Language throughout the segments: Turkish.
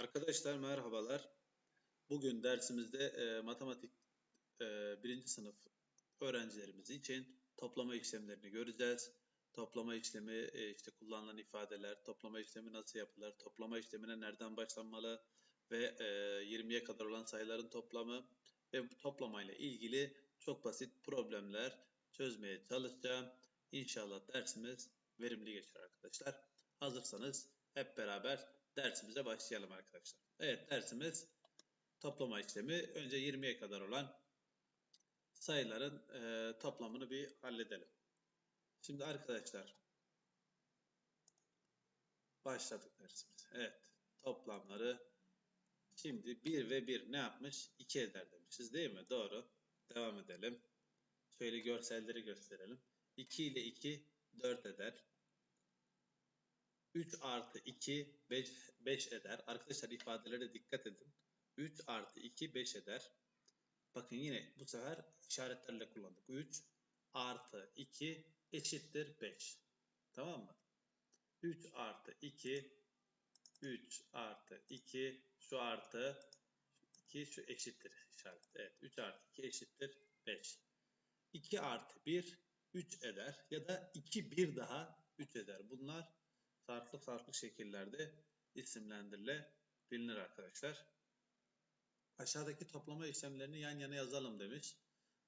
Arkadaşlar merhabalar. Bugün dersimizde e, matematik e, birinci sınıf öğrencilerimiz için toplama işlemlerini göreceğiz. Toplama işlemi, e, işte kullanılan ifadeler, toplama işlemi nasıl yapılır, toplama işlemine nereden başlanmalı ve e, 20'ye kadar olan sayıların toplamı ve toplamayla ilgili çok basit problemler çözmeye çalışacağım. İnşallah dersimiz verimli geçer arkadaşlar. Hazırsanız hep beraber dersimize başlayalım arkadaşlar. Evet dersimiz toplama işlemi. Önce 20'ye kadar olan sayıların e, toplamını bir halledelim. Şimdi arkadaşlar başladık dersimiz. Evet toplamları şimdi 1 ve 1 ne yapmış? 2 eder demişiz değil mi? Doğru. Devam edelim. Şöyle görselleri gösterelim. 2 ile 2 4 eder. 3 artı 2 5, 5 eder. Arkadaşlar ifadelere dikkat edin. 3 artı 2 5 eder. Bakın yine bu sefer işaretlerle kullandık. 3 artı 2 eşittir 5. Tamam mı? 3 artı 2 3 artı 2 şu artı 2 şu eşittir işaret. Evet 3 artı 2 eşittir 5. 2 artı 1 3 eder ya da 2 bir daha 3 eder. Bunlar farklı farklı şekillerde isimlendirilebilir arkadaşlar. Aşağıdaki toplama işlemlerini yan yana yazalım demiş.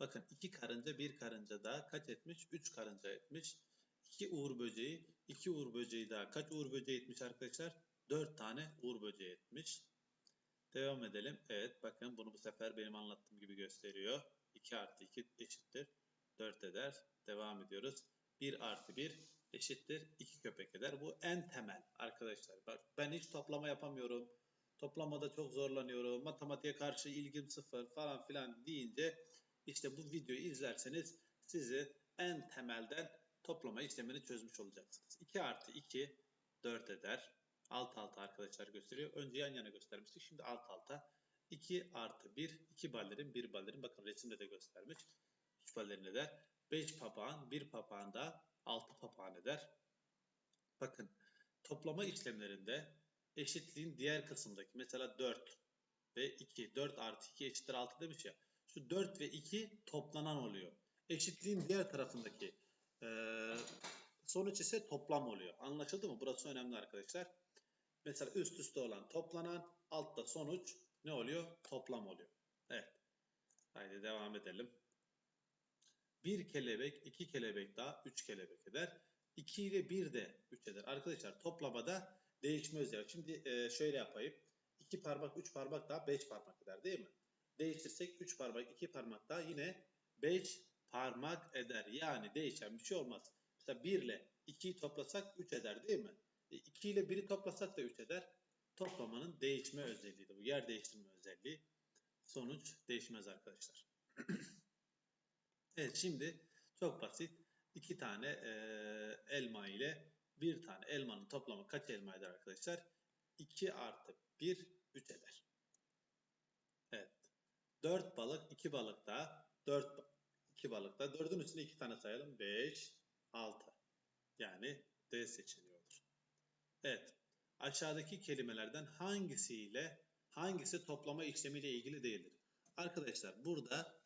Bakın iki karınca bir karınca daha kaç etmiş? 3 karınca etmiş. 2 uğur böceği, 2 uğur böceği daha kaç uğur böceği etmiş arkadaşlar? 4 tane uğur böceği etmiş. Devam edelim. Evet bakın bunu bu sefer benim anlattığım gibi gösteriyor. 2 artı 2 eşittir. 4 eder. Devam ediyoruz. 1 artı 1 eşittir 2 köpek eder. Bu en temel arkadaşlar. Bak ben hiç toplama yapamıyorum. Toplamada çok zorlanıyorum. Matematiğe karşı ilgim sıfır falan filan deyince işte bu videoyu izlerseniz sizi en temelden toplama işlemini çözmüş olacaksınız. 2 artı 2 4 eder. Alt alta arkadaşlar gösteriyor. Önce yan yana göstermiştik. Şimdi alt alta. 2 artı 1 2 balerin 1 balerin. Bakın resimde de göstermiş. 3 balerin eder. 5 papağan 1 papağan da 6 papağan eder. Bakın toplama işlemlerinde eşitliğin diğer kısımdaki mesela 4 ve 2 4 artı 2 eşittir 6 demiş ya. Şu 4 ve 2 toplanan oluyor. Eşitliğin diğer tarafındaki e, sonuç ise toplam oluyor. Anlaşıldı mı? Burası önemli arkadaşlar. Mesela üst üste olan toplanan altta sonuç ne oluyor? Toplam oluyor. Evet. Haydi devam edelim. Bir kelebek, iki kelebek daha üç kelebek eder. 2 ile 1 de 3 eder. Arkadaşlar toplamada değişme özelliği. Şimdi e, şöyle yapayım. 2 parmak, 3 parmak daha 5 parmak eder değil mi? Değiştirsek 3 parmak, 2 parmak daha yine 5 parmak eder. Yani değişen bir şey olmaz. Mesela 1 ile 2'yi toplasak 3 eder değil mi? 2 ile 1'i toplasak da 3 eder. Toplamanın değişme özelliği de bu. Yer değiştirme özelliği. Sonuç değişmez arkadaşlar. evet şimdi çok basit. 2 tane e, elma ile bir tane elmanın toplamı kaç elma eder arkadaşlar? 2 artı 1 3 eder. Evet. 4 balık 2 balık daha 4 2 balık da 4'ün üstüne 2 tane sayalım. 5 6. Yani D seçeneği. Evet. Aşağıdaki kelimelerden hangisiyle hangisi toplama işlemiyle ilgili değildir? Arkadaşlar burada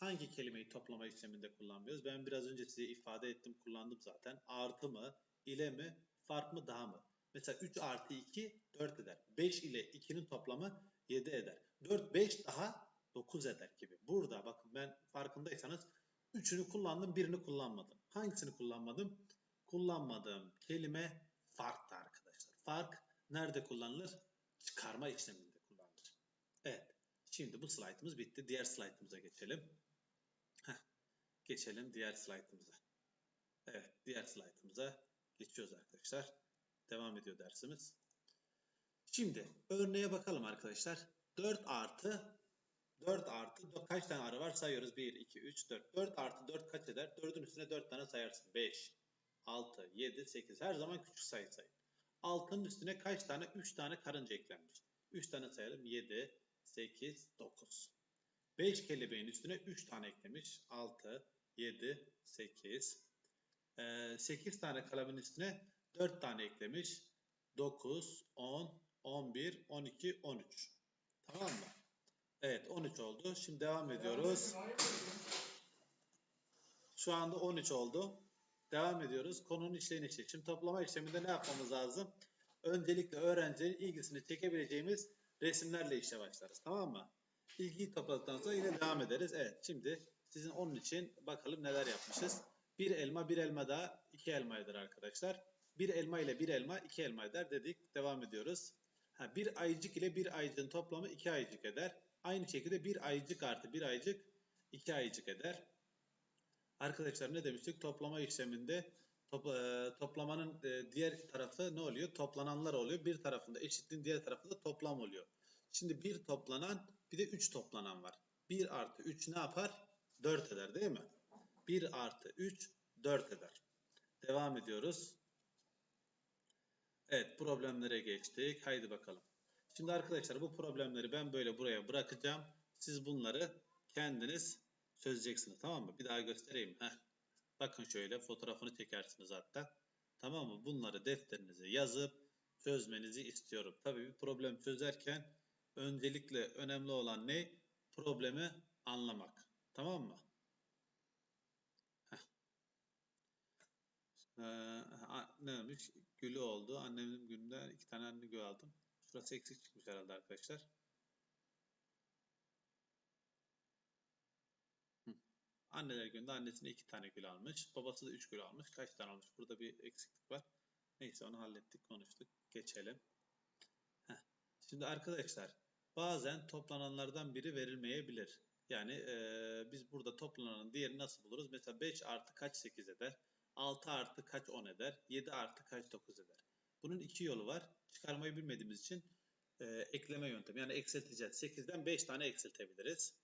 hangi kelimeyi toplama işleminde kullanmıyoruz? Ben biraz önce size ifade ettim, kullandım zaten. Artı mı, ile mi, fark mı, daha mı? Mesela 3 artı 2 4 eder. 5 ile 2'nin toplamı 7 eder. 4, 5 daha 9 eder gibi. Burada bakın ben farkındaysanız 3'ünü kullandım, birini kullanmadım. Hangisini kullanmadım? Kullanmadığım kelime farktı arkadaşlar. Fark nerede kullanılır? Çıkarma işleminde kullanılır. Evet. Şimdi bu slaytımız bitti. Diğer slaytımıza geçelim. Geçelim diğer slaytımıza. Evet. Diğer slaytımıza geçiyoruz arkadaşlar. Devam ediyor dersimiz. Şimdi örneğe bakalım arkadaşlar. 4 artı 4 artı 4, kaç tane arı var sayıyoruz. 1, 2, 3, 4. 4 artı 4 kaç eder? 4'ün üstüne 4 tane sayarsın. 5, 6, 7, 8. Her zaman küçük sayı sayın. 6'nın üstüne kaç tane? 3 tane karınca eklenmiş. 3 tane sayalım. 7, 8, 9. 5 kelebeğin üstüne 3 tane eklemiş. 6, 7, 8. Ee, 8 tane kalemin üstüne 4 tane eklemiş. 9, 10, 11. 11, 12, 13. Tamam mı? Evet 13 oldu. Şimdi devam ediyoruz. Şu anda 13 oldu. Devam ediyoruz. Konunun işlenişi. Şimdi toplama işleminde ne yapmamız lazım? Öncelikle öğrencinin ilgisini çekebileceğimiz resimlerle işe başlarız. Tamam mı? İlgiyi topladıktan sonra yine devam ederiz. Evet şimdi sizin onun için bakalım neler yapmışız. Bir elma bir elma daha iki elma eder arkadaşlar. Bir elma ile bir elma iki elma eder dedik. Devam ediyoruz. Ha, bir ayıcık ile bir ayıcığın toplamı iki ayıcık eder. Aynı şekilde bir ayıcık artı bir ayıcık iki ayıcık eder. Arkadaşlar ne demiştik? Toplama işleminde e, toplamanın e, diğer tarafı ne oluyor? Toplananlar oluyor. Bir tarafında eşitliğin diğer tarafında toplam oluyor. Şimdi bir toplanan bir de 3 toplanan var. 1 artı 3 ne yapar? 4 eder değil mi? 1 artı 3 4 eder. Devam ediyoruz. Evet problemlere geçtik. Haydi bakalım. Şimdi arkadaşlar bu problemleri ben böyle buraya bırakacağım. Siz bunları kendiniz çözeceksiniz tamam mı? Bir daha göstereyim. Heh. Bakın şöyle fotoğrafını çekersiniz hatta. Tamam mı? Bunları defterinize yazıp çözmenizi istiyorum. Tabii bir problem çözerken öncelikle önemli olan ne? Problemi anlamak. Tamam mı? Ee, ne demiş? Gülü oldu. Annemin gününde iki tane anne gül aldım. Şurası eksik çıkmış herhalde arkadaşlar. Hı. Anneler gününde annesine iki tane gül almış. Babası da üç gül almış. Kaç tane almış? Burada bir eksiklik var. Neyse onu hallettik, konuştuk. Geçelim. Şimdi arkadaşlar bazen toplananlardan biri verilmeyebilir. Yani eee, biz burada toplananın diğerini nasıl buluruz? Mesela 5 artı kaç 8 eder? 6 artı kaç 10 eder? 7 artı kaç 9 eder? Bunun iki yolu var. Çıkarmayı bilmediğimiz için eee, ekleme yöntemi. Yani eksilteceğiz. 8'den 5 tane eksiltebiliriz.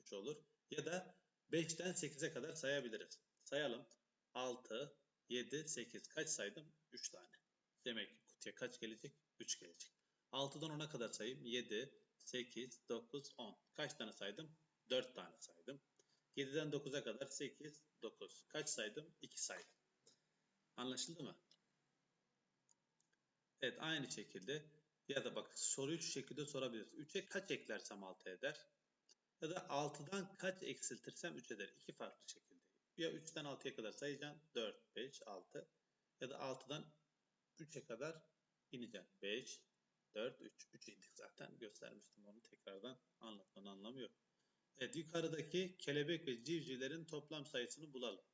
3 olur. Ya da 5'ten 8'e kadar sayabiliriz. Sayalım. 6, 7, 8. Kaç saydım? 3 tane. Demek ki kutuya kaç gelecek? 3 gelecek. 6'dan 10'a kadar sayayım. 7, 8, 9, 10. Kaç tane saydım? 4 tane saydım. 7'den 9'a kadar 8, 9. Kaç saydım? 2 saydım. Anlaşıldı mı? Evet aynı şekilde ya da bak soruyu şu şekilde sorabiliriz. 3'e kaç eklersem 6 eder? Ya da 6'dan kaç eksiltirsem 3 eder? İki farklı şekilde. Ya 3'ten 6'ya kadar sayacaksın. 4, 5, 6. Ya da 6'dan 3'e kadar ineceksin. 5, 4, 3. 3 indik zaten. Göstermiştim onu tekrardan. Anlatmanın anlamı yok. Evet yukarıdaki kelebek ve civcivlerin toplam sayısını bulalım.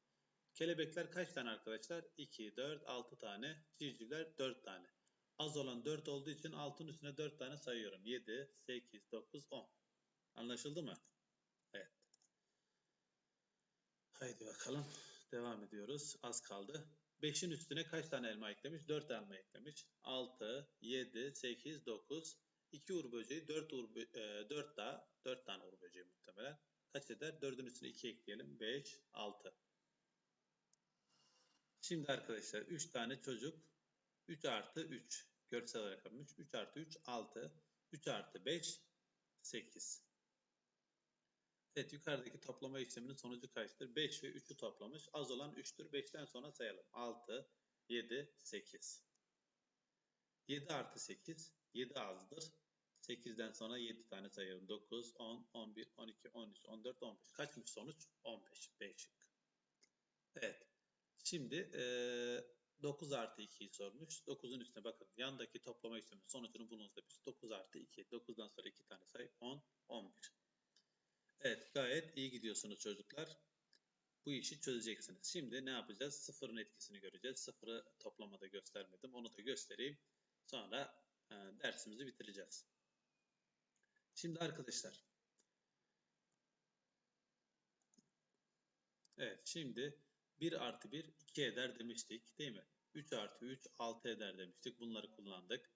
Kelebekler kaç tane arkadaşlar? 2, 4, 6 tane. Civcivler 4 tane. Az olan 4 olduğu için 6'nın üstüne 4 tane sayıyorum. 7, 8, 9, 10. Anlaşıldı mı? Evet. Haydi bakalım. Devam ediyoruz. Az kaldı. 5'in üstüne kaç tane elma eklemiş? 4 elma eklemiş. 6, 7, 8, 9. 2 uğur böceği, 4 uğur bö- e, 4 daha. 4 tane uğur böceği muhtemelen. Kaç eder? 4'ün üstüne 2 ekleyelim. 5, 6. Şimdi arkadaşlar 3 tane çocuk 3 artı 3 görsel olarak yapmış. 3 artı 3 6. 3 artı 5 8. Evet yukarıdaki toplama işleminin sonucu kaçtır? 5 ve 3'ü toplamış. Az olan 3'tür. 5'ten sonra sayalım. 6, 7, 8. 7 artı 8. 7 azdır. 8'den sonra 7 tane sayalım. 9, 10, 11, 12, 13, 14, 15. Kaçmış sonuç? 15. 5 şık. Evet. Şimdi eee 9 artı 2'yi sormuş. 9'un üstüne bakın. Yandaki toplama işleminin sonucunu bulunuz demiş. 9 artı 2. 9'dan sonra 2 tane say. 10, 11. Evet gayet iyi gidiyorsunuz çocuklar. Bu işi çözeceksiniz. Şimdi ne yapacağız? Sıfırın etkisini göreceğiz. Sıfırı toplamada göstermedim. Onu da göstereyim. Sonra e, dersimizi bitireceğiz. Şimdi arkadaşlar. Evet şimdi 1 artı 1 2 eder demiştik değil mi? 3 artı 3 6 eder demiştik. Bunları kullandık.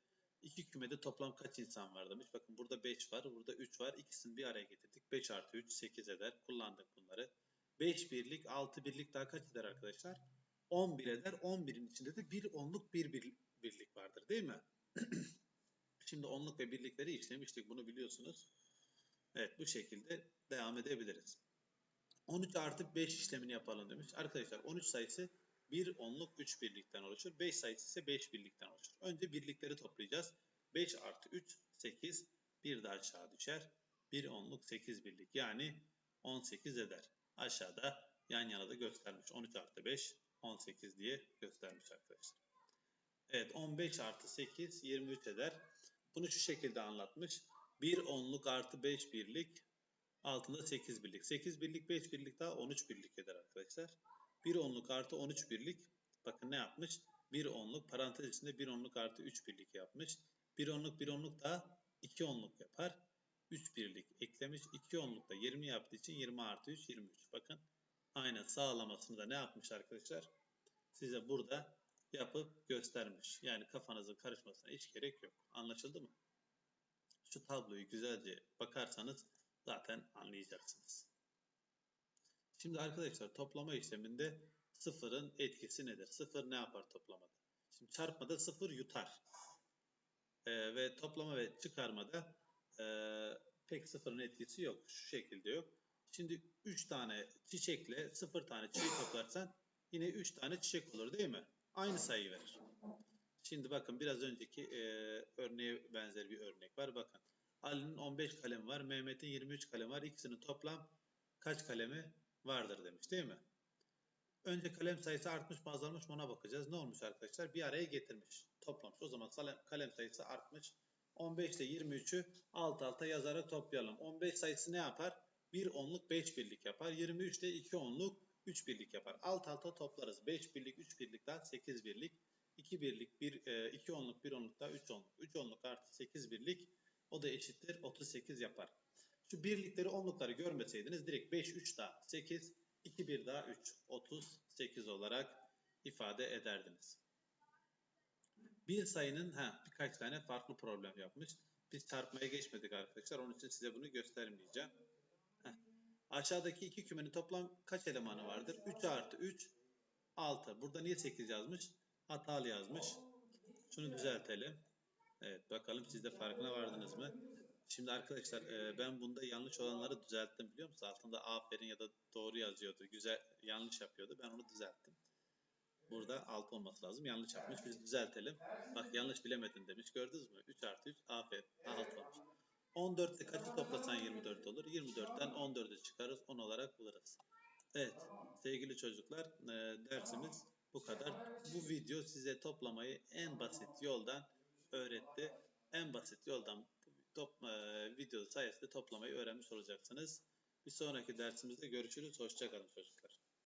İki kümede toplam kaç insan var demiş. Bakın burada 5 var, burada 3 var. İkisini bir araya getirdik. 5 artı 3 8 eder. Kullandık bunları. 5 birlik, 6 birlik daha kaç eder arkadaşlar? 11 eder. 11'in içinde de 1 onluk 1 bir, birlik vardır değil mi? Şimdi onluk ve birlikleri işlemiştik. Bunu biliyorsunuz. Evet bu şekilde devam edebiliriz. 13 artı 5 işlemini yapalım demiş. Arkadaşlar 13 sayısı 1 onluk 3 birlikten oluşur. 5 sayısı ise 5 birlikten oluşur. Önce birlikleri toplayacağız. 5 artı 3 8. Bir de aşağı düşer. 1 onluk 8 birlik yani 18 eder. Aşağıda yan yana da göstermiş. 13 artı 5 18 diye göstermiş arkadaşlar. Evet 15 artı 8 23 eder. Bunu şu şekilde anlatmış. 1 onluk artı 5 birlik altında 8 birlik. 8 birlik 5 birlik daha 13 birlik eder arkadaşlar. 1 onluk artı 13 birlik bakın ne yapmış? 1 onluk parantez içinde 1 onluk artı 3 birlik yapmış. 1 onluk 1 onluk da 2 onluk yapar. 3 birlik eklemiş. 2 onluk da 20 yaptığı için 20 artı 3 23. Bakın aynen sağlamasını da ne yapmış arkadaşlar? Size burada yapıp göstermiş. Yani kafanızın karışmasına hiç gerek yok. Anlaşıldı mı? Şu tabloyu güzelce bakarsanız zaten anlayacaksınız. Şimdi arkadaşlar toplama işleminde sıfırın etkisi nedir? Sıfır ne yapar toplamada? Şimdi çarpmada sıfır yutar. Ee, ve toplama ve çıkarmada e, pek sıfırın etkisi yok. Şu şekilde yok. Şimdi 3 tane çiçekle 0 tane çiçek toplarsan yine 3 tane çiçek olur değil mi? Aynı sayı verir. Şimdi bakın biraz önceki e, örneğe benzer bir örnek var. Bakın Ali'nin 15 kalemi var. Mehmet'in 23 kalemi var. İkisinin toplam kaç kalemi vardır demiş değil mi? Önce kalem sayısı artmış mı azalmış mı ona bakacağız. Ne olmuş arkadaşlar? Bir araya getirmiş. Toplamış. O zaman kalem sayısı artmış. 15 ile 23'ü alt alta yazarak toplayalım. 15 sayısı ne yapar? 1 onluk 5 birlik yapar. 23 ile 2 onluk 3 birlik yapar. Alt alta toplarız. 5 birlik 3 birlik daha 8 birlik. 2 birlik 1 2 onluk 1 onluk daha 3 onluk. 3 onluk artı 8 birlik o da eşittir 38 yapar. Şu birlikleri onlukları görmeseydiniz direkt 5 3 daha 8 2 1 daha 3 38 olarak ifade ederdiniz. Bir sayının ha birkaç tane farklı problem yapmış. Biz çarpmaya geçmedik arkadaşlar. Onun için size bunu göstermeyeceğim. Heh. Aşağıdaki iki kümenin toplam kaç elemanı vardır? 3 artı 3 6. Burada niye 8 yazmış? Hatalı yazmış. Şunu düzeltelim. Evet bakalım siz de farkına vardınız mı? Şimdi arkadaşlar e, ben bunda yanlış olanları düzelttim biliyor musunuz? Altında aferin ya da doğru yazıyordu. Güzel yanlış yapıyordu. Ben onu düzelttim. Burada 6 olması lazım. Yanlış yapmış. Biz düzeltelim. Bak yanlış bilemedin demiş. Gördünüz mü? 3 artı 3 aferin. 6 olmuş. 14 ile kaçı toplasan 24 olur. 24'ten 14'ü çıkarız. 10 olarak buluruz. Evet sevgili çocuklar e, dersimiz bu kadar. Bu video size toplamayı en basit yoldan öğretti. En basit yoldan top, e, video sayesinde toplamayı öğrenmiş olacaksınız. Bir sonraki dersimizde görüşürüz. Hoşçakalın çocuklar.